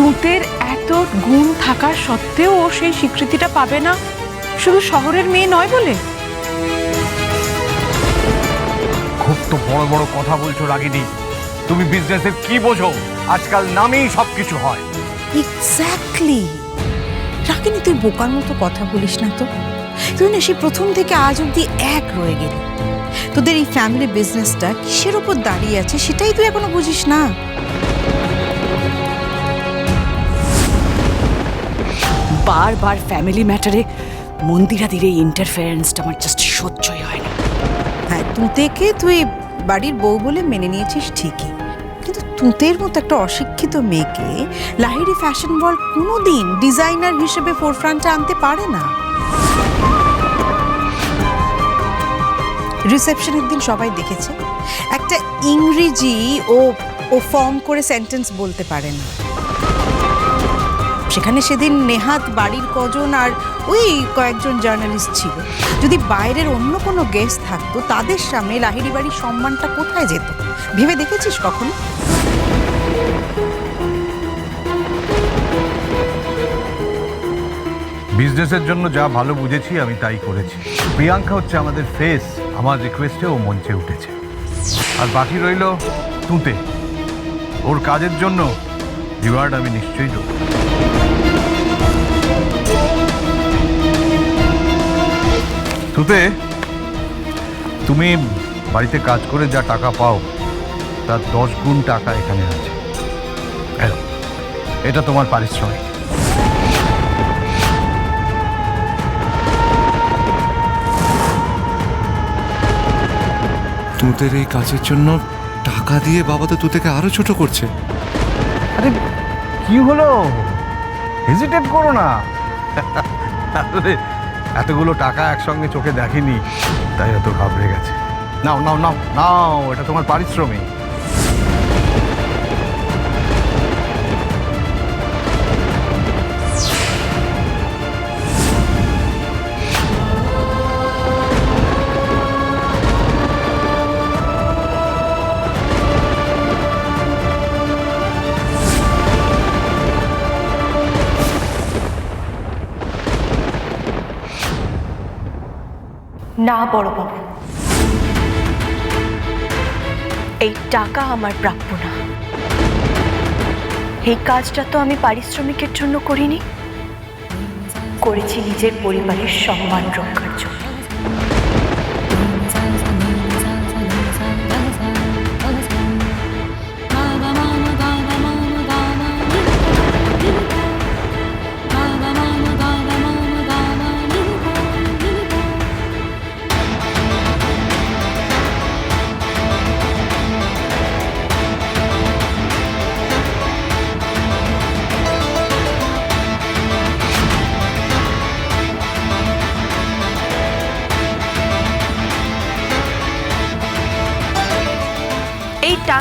তুতের এত গুণ থাকার সত্ত্বেও ও সেই স্বীকৃতিটা পাবে না। শুধু শহরের মেয়ে নয় বলে? খুব তো বড় বড় কথা বলছো রাগিনী। তুমি বিজনেসের কি বোঝো? আজকাল নামেই সবকিছু হয়। এক্স্যাক্টলি রাকিনি তুই বোকার মতো কথা বলিস না তো। তুই না সেই প্রথম থেকে আজ অব্দি এক রয়ে গেলি। তোদের এই ফ্যামিলি বিজনেসটা কিসের উপর দাঁড়িয়ে আছে সেটাই তুই এখনও বুঝিস না। বারবার ফ্যামিলি ম্যাটারে মন্দিরাদির এই ইন্টারফারেন্সটা আমার জাস্ট সহ্যই হয় না। হ্যাঁ তুতেকে তুই বাড়ির বউ বলে মেনে নিয়েছিস ঠিকই। কিন্তু তুতের মতো একটা অশিক্ষিত মেয়েকে লাহিড়ি ফ্যাশন ওয়ার্ল্ড কোনোদিন ডিজাইনার হিসেবে ফোরফ্রন্টে আনতে পারে না। রিসেপশনের দিন সবাই দেখেছে, একটা ইংরেজি ও ও ফর্ম করে সেন্টেন্স বলতে পারে না। সেখানে সেদিন নেহাত বাড়ির কজন আর ওই কয়েকজন জার্নালিস্ট ছিল। যদি বাইরের অন্য কোনো গেস্ট থাকতো, তাদের সামনে লাহিড়ি বাড়ির সম্মানটা কোথায় যেত? ভেবে দেখেছিস কখনো? বিজনেসের জন্য যা ভালো বুঝেছি, আমি তাই করেছি। প্রিয়াঙ্কা হচ্ছে আমাদের ফেস আমার রিকোয়েস্টে ও মঞ্চে উঠেছে। আর বাকি রইল তুতে। ওর কাজের জন্য রিওয়ার্ড আমি নিশ্চয়ই দেবো। তুতে তুমি বাড়িতে কাজ করে যা টাকা পাও তার দশ গুণ টাকা এখানে আছে। এটা তোমার পারিশ্রমিক। তুঁতের এই কাজের জন্য টাকা দিয়ে বাবা তো তুতেকে আরও ছোট করছে। আরে কি হলো? হেজিটেট করো না। এতগুলো টাকা একসঙ্গে চোখে দেখেনি, তাই এত ঘাবড়ে গেছে। নাও নাও নাও নাও, এটা তোমার পারিশ্রমিক। না বড়বাবু এই টাকা আমার প্রাপ্য না। এই কাজটা তো আমি পারিশ্রমিকের জন্য করিনি। করেছি নিজের পরিবারের সম্মান রক্ষার জন্য।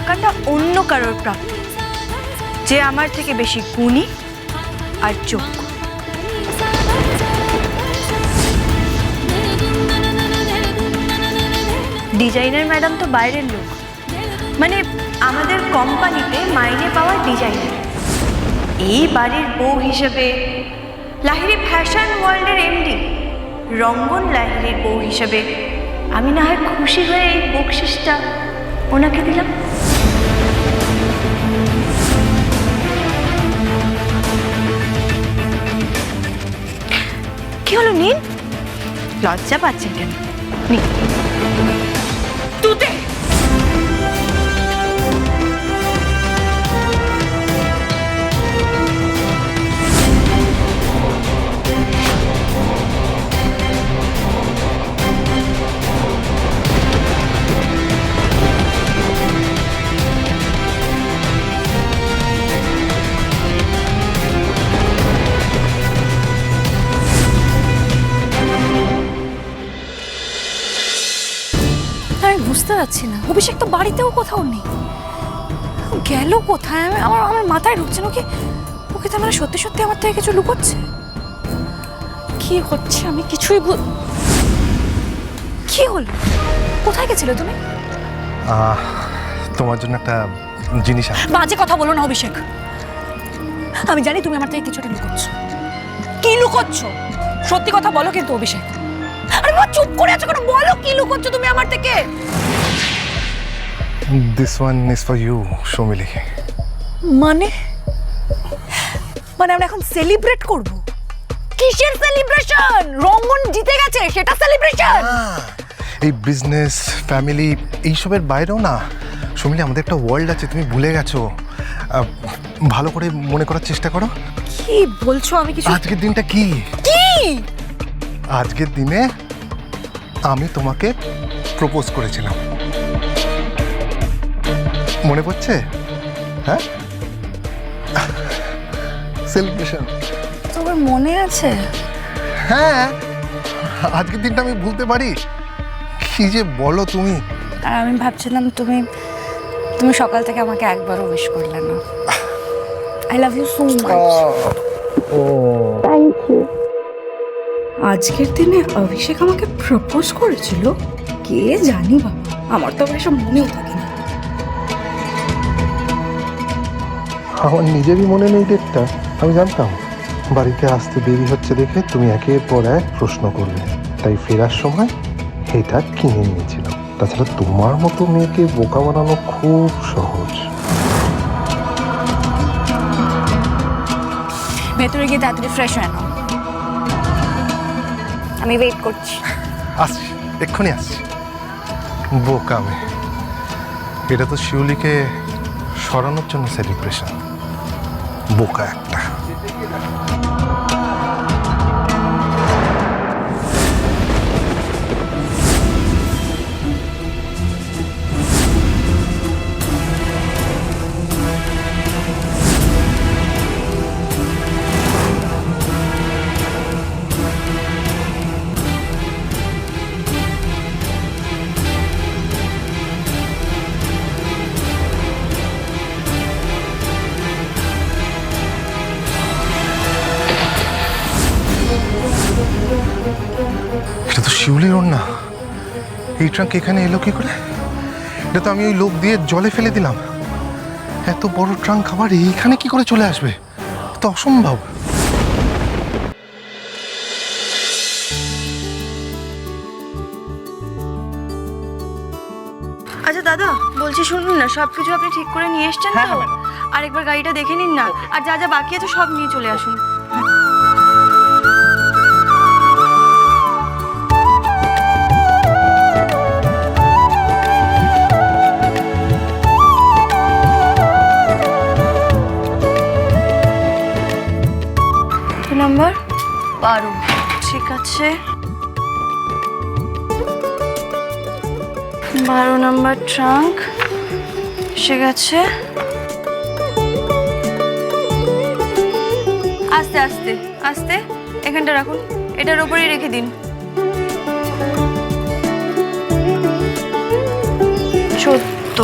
টাকাটা অন্য কারোর প্রাপ্য। যে আমার থেকে বেশি গুণী আর যোগ্য। ডিজাইনার ম্যাডাম তো বাইরের লোক। মানে আমাদের কোম্পানিতে মাইনে পাওয়া ডিজাইনার। এই বাড়ির বউ হিসেবে লাহিরি ফ্যাশন ওয়ার্ল্ডের এমডি, রঙ্গন লাহিরির বউ হিসেবে আমি না হয় খুশি হয়ে এই বকশিসটা ওনাকে দিলাম। নীল লজ্জা পাচ্ছেন কেন? নিন। আমি বুঝতে পারছি না। অভিষেক তো বাড়িতেও কোথাও নেই। গেল কোথায়? আমি আমার আমার মাথায় ঢুকছে না ওকে ওকে তো মানে সত্যি সত্যি আমার থেকে কিছু লুকোচ্ছে? কি হচ্ছে? আমি কিছুই বুঝ কি হলো? কোথায় গেছিলে তুমি? তোমার জন্য একটা জিনিস বাজে কথা বলো না অভিষেক। আমি জানি তুমি আমার থেকে কিছুটা লুকোচ্ছ। কি লুকোচ্ছ? সত্যি কথা বলো কিন্তু অভিষেক। মা চুপ করে আছো কেন? বলো কি লুকোচ্ছ তুমি আমার থেকে? This one is for you Soumili মানে? মানে আমরা এখন সেলিব্রেট করব? কিসের সেলিব্রেশন রঙ্গন জিতে গেছে সেটা সেলিব্রেশন এই বিজনেস ফ্যামিলি এইসবের বাইরেও না সৌমিলি আমাদের একটা ওয়ার্ল্ড আছে তুমি ভুলে গেছো। ভালো করে মনে করার চেষ্টা করো। কি বলছো আমি কিছু আজকের দিনটা কি? কি? আজকের দিনে আমি তোমাকে প্রপোজ করেছিলাম। মনে পড়ছে? হ্যাঁ? সেলিব্রেশন তোমার মনে আছে? হ্যাঁ। আজকের দিনটা আমি ভুলতে পারি। কি যে বলো তুমি। আর আমি ভাবছিলাম তুমি তুমি সকাল থেকে আমাকে একবারও উইশ করলে না। I love you so much আজকের দিনে অভিষেক আমাকে প্রপোজ করেছিল। কে জানি বাবা আমার তো এসব মনেও থাকে না। আমার নিজেরই মনে নেই ডেটটা আমি জানতাম। বাড়িতে আসতে দেরি হচ্ছে দেখে তুমি একের পর এক প্রশ্ন করবে তাই ফেরার সময় এটা কিনে নিয়েছিলাম। তাছাড়া তোমার মতো মেয়েকে বোকা বানানো খুব সহজ। ভেতরে গিয়ে তাড়াতাড়ি ফ্রেশ হয়ে নাও। আমি ওয়েট করছি। আসছি, এক্ষুনি আসছি। বোকা মেয়ে। এটা তো শিউলিকে সরানোর জন্য সেলিব্রেশন বোকা একটা। শিউলির না। এই ট্রাঙ্ক এখানে এলো কি করে? এটা তো আমি ওই লোক দিয়ে জলে ফেলে দিলাম। এত বড় ট্রাঙ্ক আবার এইখানে কি করে চলে আসবে? তো অসম্ভব। আচ্ছা দাদা বলছি শুনুন না সব কিছু আপনি ঠিক করে নিয়ে এসছেন তো? আর একবার গাড়িটা দেখে নিন না। আর যা যা বাকি আছে সব নিয়ে চলে আসুন। বারো ঠিক আছে। বারো নাম্বার ট্রাঙ্ক। এসে গেছে। আস্তে আস্তে আস্তে। এখানটা রাখুন। এটার উপরেই রেখে দিন। চোদ্দ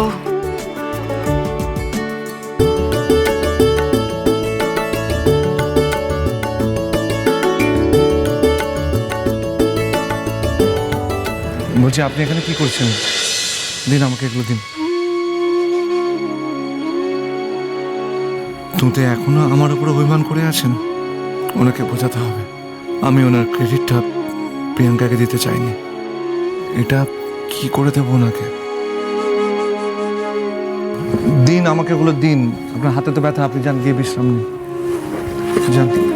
বলছি, আপনি এখানে কি করছেন? দিন আমাকে এগুলো দিন। তুতে এখনও আমার উপর অভিমান করে আছেন। ওনাকে বোঝাতে হবে। আমি ওনার ক্রেডিটটা প্রিয়াঙ্কাকে দিতে চাইনি। এটা কি করে দেবো ওনাকে? দিন আমাকে এগুলো দিন। আপনার হাতে তো ব্যথা, আপনি যান, গিয়ে বিশ্রাম নিন। যান।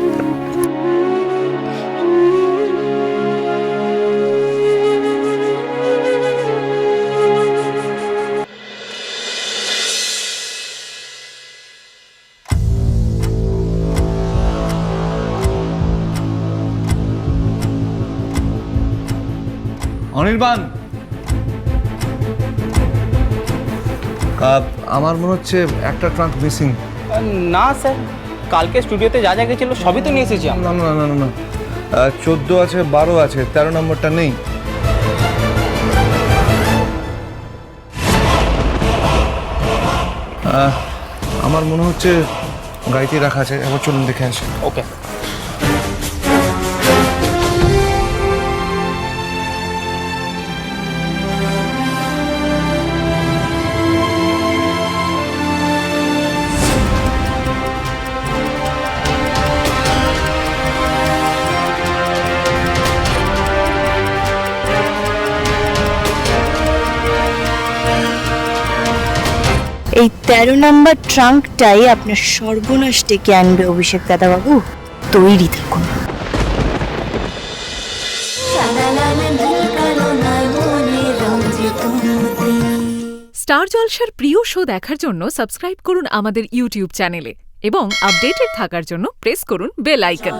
অনির্বাণ। আমার মনে হচ্ছে একটা ট্রাঙ্ক মিসিং না স্যার। কালকে স্টুডিওতে যা যা গেছিল সবই তো নিয়ে এসেছি আমরা। না না না না না। চোদ্দ আছে বারো আছে তেরো নম্বরটা নেই। আমার মনে হচ্ছে গাড়িতে রাখা আছে একবার চলুন দেখে আসি। ওকে তেরো নাম্বার ট্রাঙ্কটাই আপনার সর্বনাশ ডেকে আনবে অভিষেক দাদাবাবু। তৈরি থাকুন। স্টার জলসার প্রিয় শো দেখার জন্য সাবস্ক্রাইব করুন আমাদের ইউটিউব চ্যানেলে এবং আপডেটেড থাকার জন্য প্রেস করুন বেল আইকন।